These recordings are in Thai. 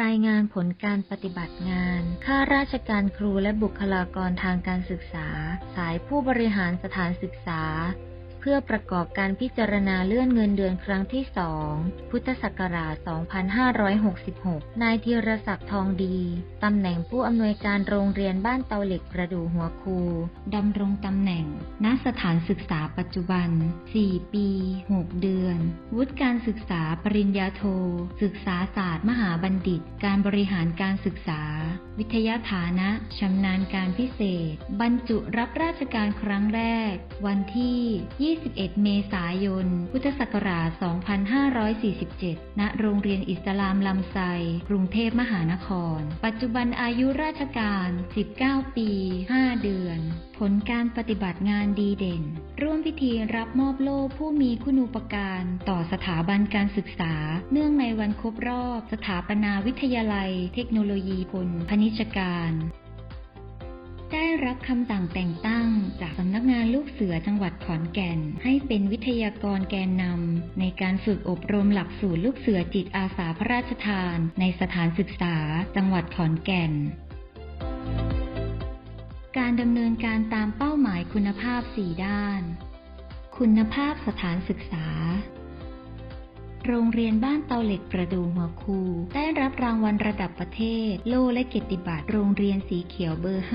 รายงานผลการปฏิบัติงาน ข้าราชการครูและบุคลากรทางการศึกษา สายผู้บริหารสถานศึกษา เพื่อประกอบการพิจารณาเลื่อนเงินเดือนครั้งที่2พุทธศักราช 2566 นายธีรศักดิ์ทองดี ตำแหน่งผู้อำนวยการโรงเรียนบ้านเตาเหล็กประดูหัวคูดำรงตำแหน่ง ณ สถานศึกษาปัจจุบัน 4 ปี 6 เดือน วุฒิการศึกษาปริญญาโท ศึกษาศาสตร์มหาบัณฑิต การบริหารการศึกษา วิทยาฐานะชำนาญการพิเศษ บรรจุรับราชการครั้งแรก วันที่21 เมษายน พุทธศักราช 2547 ณ โรงเรียนอิสลามลำไซ กรุงเทพมหานคร ปัจจุบันอายุราชการ 19 ปี 5 เดือน ผลการปฏิบัติงานดีเด่น ร่วมพิธีรับมอบโล่ผู้มีคุณูปการต่อสถาบันการศึกษา เนื่องในวันครบรอบ สถาปนาวิทยาลัย เทคโนโลยีพลพนิชการ ได้รับคำสั่งแต่งตั้ง จากสำนักงานลูกเสือจังหวัดขอนแก่น ให้เป็นวิทยากรแกนนำในการฝึกอบรมหลักสูตรลูกเสือจิตอาสาพระราชทาน ในสถานศึกษา จังหวัดขอนแก่นการดำเนินการตามเป้าหมายคุณภาพ 4 ด้าน คุณภาพสถานศึกษา โรงเรียนบ้านเตาเหล็กประดูหัวคู ได้รับรางวัลระดับประเทศ โลและเกียรติบัตรโรงเรียนสีเขียวเบอร์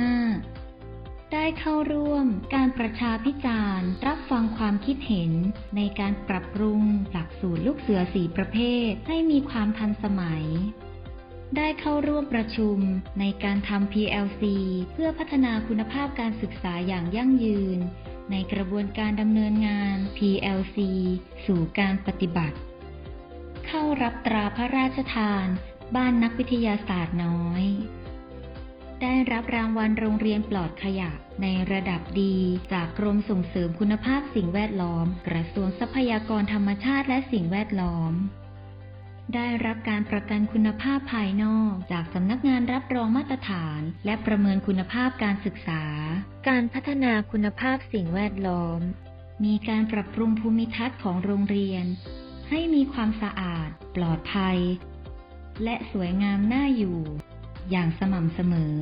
5 ได้เข้าร่วม การประชาพิจารณ์รับฟังความคิดเห็น ในการปรับปรุง หลักสูตรลูกเสือสีประเภท ให้มีความทันสมัยได้เข้าร่วมประชุมในการทำ PLC เพื่อพัฒนาคุณภาพการศึกษาอย่างยั่งยืน ในกระบวนการดำเนินงาน PLC สู่การปฏิบัติ รับตราพระราชทาน บ้านนักวิทยาศาสตร์น้อย ได้รับรางวัลโรงเรียนปลอดขยะในระดับดีจากกรมส่งเสริมคุณภาพสิ่งแวดล้อม กระทรวงทรัพยากรธรรมชาติและสิ่งแวดล้อม ได้รับการประกันคุณภาพภายนอก จากสำนักงานรับรองมาตรฐาน และประเมินคุณภาพการศึกษา การพัฒนาคุณภาพสิ่งแวดล้อม มีการปรับปรุงภูมิทัศน์ของโรงเรียน ให้มีความสะอาด ปลอดภัย และสวยงามน่าอยู่ อย่างสม่ำเสมอ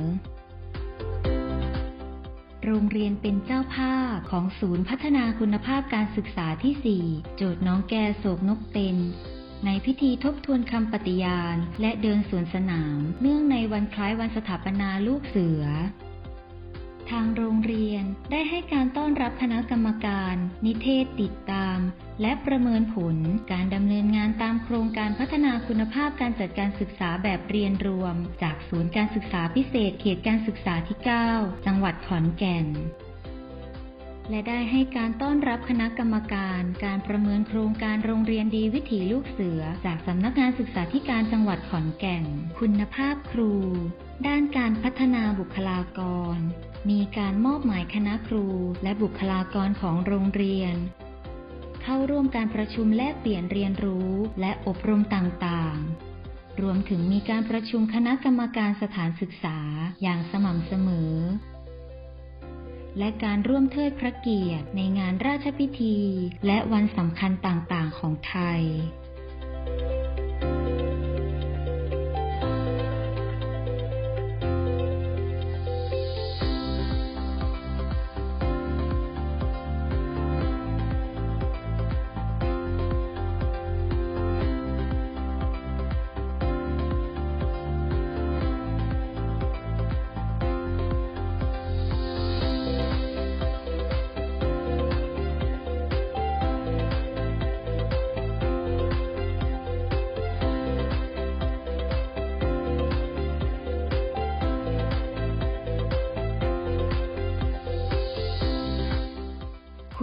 โรงเรียนเป็นเจ้าภาพของศูนย์พัฒนาคุณภาพการศึกษาที่ 4 โจทย์น้องแกโศกนกเต็นในพิธีทบทวนคำปฏิญาณ และเดินสวนสนาม เนื่องในวันคล้ายวันสถาปนาลูกเสือ ทางโรงเรียนได้ให้การต้อนรับคณะกรรมการ นิเทศติดตาม และประเมินผลการดำเนินงานตามโครงการพัฒนาคุณภาพการจัดการศึกษาแบบเรียนรวม จากศูนย์การศึกษาพิเศษเขตการศึกษาที่ 9 จังหวัดขอนแก่น และได้ให้การต้อนรับคณะกรรมการ การประเมินโครงการโรงเรียนดีวิถีลูกเสือ จากสำนักงานศึกษาธิการจังหวัดขอนแก่น คุณภาพครู ด้านการพัฒนาบุคลากร มีการมอบหมายคณะครูและบุคลากรของโรงเรียน เข้าร่วมการประชุมแลกเปลี่ยนเรียนรู้และอบรมต่างๆ รวมถึงมีการประชุมคณะกรรมการสถานศึกษาอย่างสม่ำเสมอ และการร่วมเทิดพระเกียรติในงานราชพิธี และวันสำคัญต่างๆ ของไทย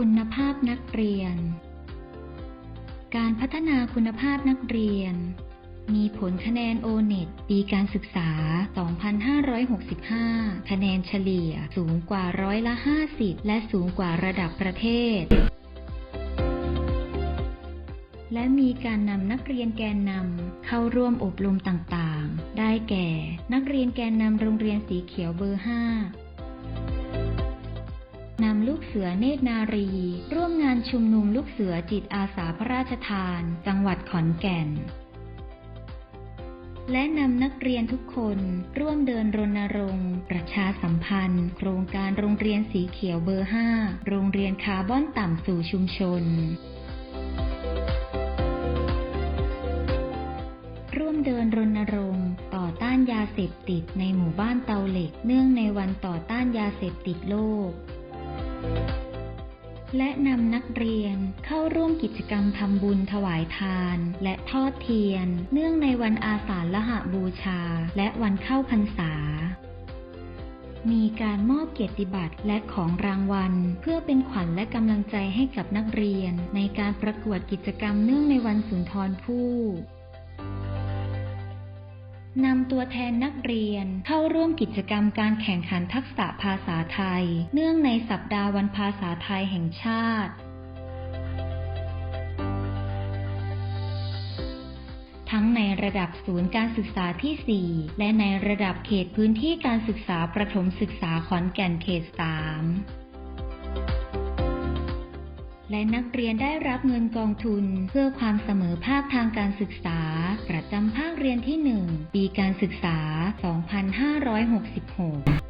คุณภาพนักเรียน การพัฒนาคุณภาพนักเรียน มีผลคะแนน O-NET ปีการศึกษา 2565 คะแนนเฉลี่ยสูงกว่าร้อยละ 50 และสูงกว่าระดับประเทศ และมีการนำนักเรียนแกนนำเข้าร่วมอบรมต่างๆ ได้แก่ นักเรียนแกนนำโรงเรียนสีเขียวเบอร์ 5 ลูกเสือเนตรนารี ร่วมงานชุมนุมลูกเสือจิตอาสาพระราชทาน จังหวัดขอนแก่น และนำนักเรียนทุกคนร่วมเดินรณรงค์ ประชาสัมพันธ์ โครงการโรงเรียนสีเขียวเบอร์ 5 โรงเรียนคาร์บอนต่ำสู่ชุมชนร่วมเดินรณรงค์ ต่อต้านยาเสพติดในหมู่บ้านเตาเหล็ก เนื่องในวันต่อต้านยาเสพติดโลก และนำนักเรียนเข้าร่วมกิจกรรมทำบุญถวายทาน และทอดเทียน เนื่องในวันอาสาฬหบูชา และวันเข้าพรรษา มีการมอบเกียรติบัตรและของรางวัล เพื่อเป็นขวัญและกำลังใจให้กับนักเรียน ในการประกวดกิจกรรมเนื่องในวันสุนทรภู่ นำตัวแทนนักเรียนเข้าร่วมกิจกรรมการแข่งขันทักษะภาษาไทย เนื่องในสัปดาห์วันภาษาไทยแห่งชาติ ทั้งในระดับศูนย์การศึกษาที่ 4 และในระดับเขตพื้นที่การศึกษาประถมศึกษาขอนแก่นเขต 3 และนักเรียนได้รับเงินกองทุน เพื่อความเสมอภาคทางการศึกษา ประจำภาคเรียนที่ 1 ปีการศึกษา 2566